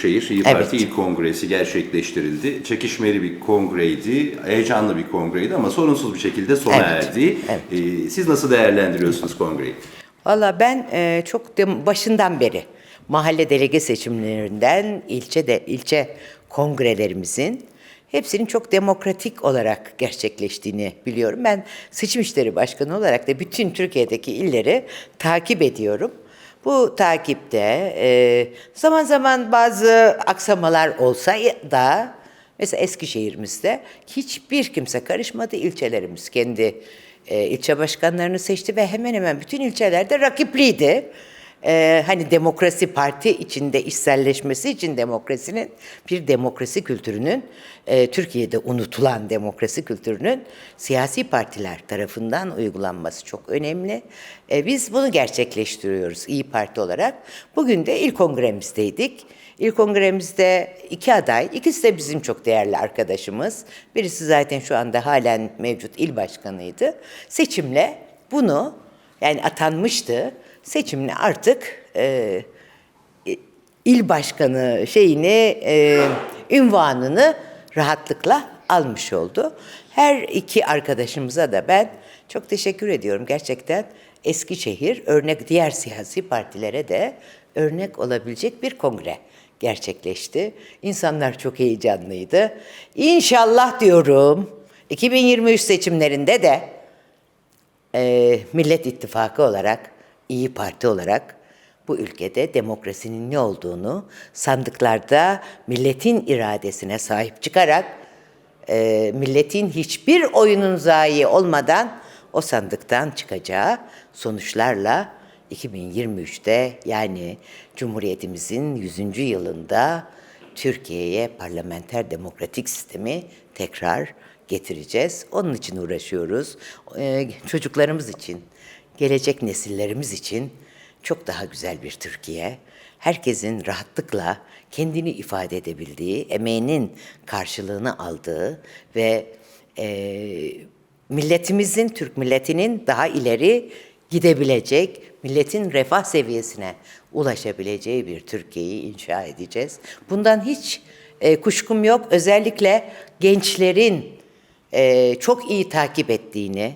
Şehir İyi Evet. Parti İl Kongresi gerçekleştirildi. Çekişmeli bir kongreydi, heyecanlı bir kongreydi ama sorunsuz bir şekilde sona Evet, erdi. evet. Ee, siz nasıl değerlendiriyorsunuz kongreyi? Valla ben e, çok başından beri mahalle delege seçimlerinden ilçe de ilçe kongrelerimizin hepsinin çok demokratik olarak gerçekleştiğini biliyorum. Ben seçim işleri başkanı olarak da bütün Türkiye'deki illeri takip ediyorum. Bu takipte e, zaman zaman bazı aksamalar olsa da mesela Eskişehir'imizde hiçbir kimse karışmadı. İlçelerimiz kendi e, ilçe başkanlarını seçti ve hemen hemen bütün ilçelerde rakipliydi. E, hani demokrasi parti içinde içselleşmesi için demokrasinin bir demokrasi kültürünün e, Türkiye'de unutulan demokrasi kültürünün siyasi partiler tarafından uygulanması çok önemli. E, biz bunu gerçekleştiriyoruz İyi Parti olarak. Bugün de il kongremizdeydik. İl kongremizde iki aday, ikisi de bizim çok değerli arkadaşımız. Birisi zaten şu anda halen mevcut il başkanıydı. Seçimle bunu, yani atanmıştı, seçimle artık e, il başkanı şeyini, e, ünvanını rahatlıkla almış oldu. Her iki arkadaşımıza da ben çok teşekkür ediyorum. Gerçekten Eskişehir örnek diğer siyasi partilere de örnek olabilecek bir kongre gerçekleşti. İnsanlar çok heyecanlıydı. İnşallah diyorum 2023 seçimlerinde de e, Millet İttifakı olarak, İyi Parti olarak bu ülkede demokrasinin ne olduğunu sandıklarda milletin iradesine sahip çıkarak e, milletin hiçbir oyunun zayi olmadan o sandıktan çıkacağı sonuçlarla 2023'te yani Cumhuriyetimizin 100. yılında Türkiye'ye parlamenter demokratik sistemi tekrar getireceğiz. Onun için uğraşıyoruz. Ee, çocuklarımız için, gelecek nesillerimiz için çok daha güzel bir Türkiye. Herkesin rahatlıkla kendini ifade edebildiği, emeğinin karşılığını aldığı ve e, milletimizin, Türk milletinin daha ileri gidebilecek, milletin refah seviyesine ulaşabileceği bir Türkiye'yi inşa edeceğiz. Bundan hiç e, kuşkum yok. Özellikle gençlerin e, çok iyi takip ettiğini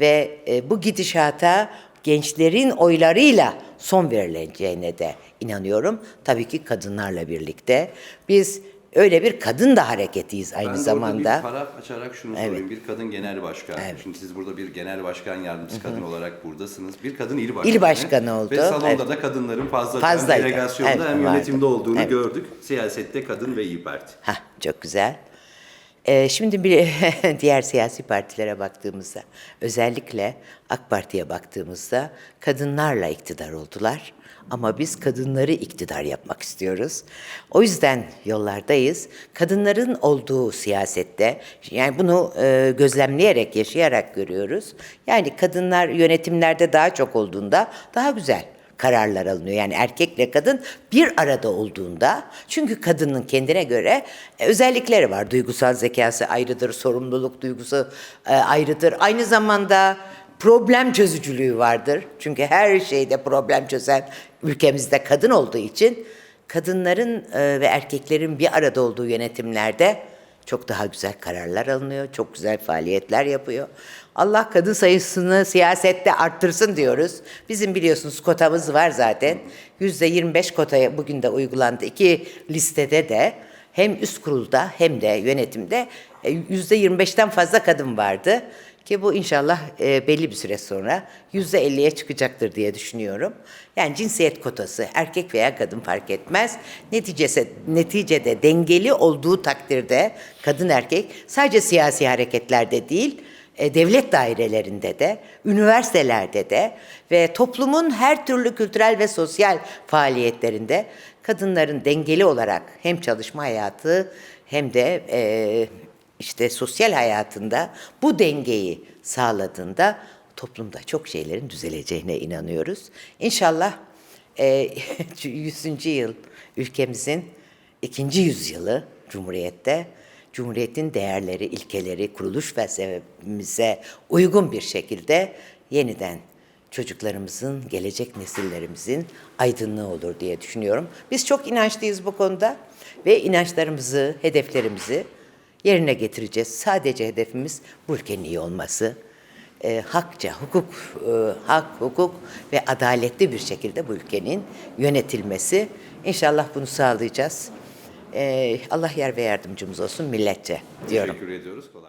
ve e, bu gidişata gençlerin oylarıyla son verileceğine de inanıyorum. Tabii ki kadınlarla birlikte. Biz öyle bir kadın da hareketiyiz aynı Ben zamanda. orada bir paraf açarak şunu Evet. sorayım. Bir kadın genel başkan. Evet. Şimdi siz burada bir genel başkan yardımcısı kadın olarak buradasınız. Bir kadın il başkanı. İl başkanı oldu. Ve salonda Evet. da kadınların fazla hem delegasyonda Evet, hem vardı. yönetimde olduğunu Evet. gördük. Siyasette kadın ve İyi Parti. Hah, çok güzel. Ee, şimdi bir diğer siyasi partilere baktığımızda, özellikle AK Parti'ye baktığımızda kadınlarla iktidar oldular. Ama biz kadınları iktidar yapmak istiyoruz. O yüzden yollardayız. Kadınların olduğu siyasette, yani bunu e, gözlemleyerek, yaşayarak görüyoruz. Yani kadınlar yönetimlerde daha çok olduğunda daha güzel kararlar alınıyor. Yani erkekle kadın bir arada olduğunda çünkü kadının kendine göre e, özellikleri var. Duygusal zekası ayrıdır, sorumluluk duygusu e, ayrıdır. Aynı zamanda problem çözücülüğü vardır. Çünkü her şeyde problem çözen ülkemizde kadın olduğu için kadınların e, ve erkeklerin bir arada olduğu yönetimlerde çok daha güzel kararlar alınıyor, çok güzel faaliyetler yapıyor. Allah kadın sayısını siyasette arttırsın diyoruz. Bizim biliyorsunuz kotamız var zaten. Yüzde 25 kotaya bugün de uygulandı. İki listede de hem üst kurulda hem de yönetimde e, yüzde 25'ten fazla kadın vardı. Ki bu inşallah e, belli bir süre sonra yüzde 50'ye çıkacaktır diye düşünüyorum. Yani cinsiyet kotası erkek veya kadın fark etmez. Neticesi, neticede dengeli olduğu takdirde kadın erkek sadece siyasi hareketlerde değil, e, devlet dairelerinde de, üniversitelerde de ve toplumun her türlü kültürel ve sosyal faaliyetlerinde kadınların dengeli olarak hem çalışma hayatı hem de e, işte sosyal hayatında bu dengeyi sağladığında toplumda çok şeylerin düzeleceğine inanıyoruz. İnşallah e, 100. yıl ülkemizin ikinci yüzyılı Cumhuriyet'te Cumhuriyet'in değerleri, ilkeleri, kuruluş felsefemize uygun bir şekilde yeniden çocuklarımızın, gelecek nesillerimizin aydınlığı olur diye düşünüyorum. Biz çok inançlıyız bu konuda ve inançlarımızı, hedeflerimizi yerine getireceğiz. Sadece hedefimiz bu ülkenin iyi olması. E, hakça, hukuk, e, hak, hukuk ve adaletli bir şekilde bu ülkenin yönetilmesi. İnşallah bunu sağlayacağız. E, Allah yer ve yardımcımız olsun milletçe diyorum. Teşekkür ediyoruz. Kolay.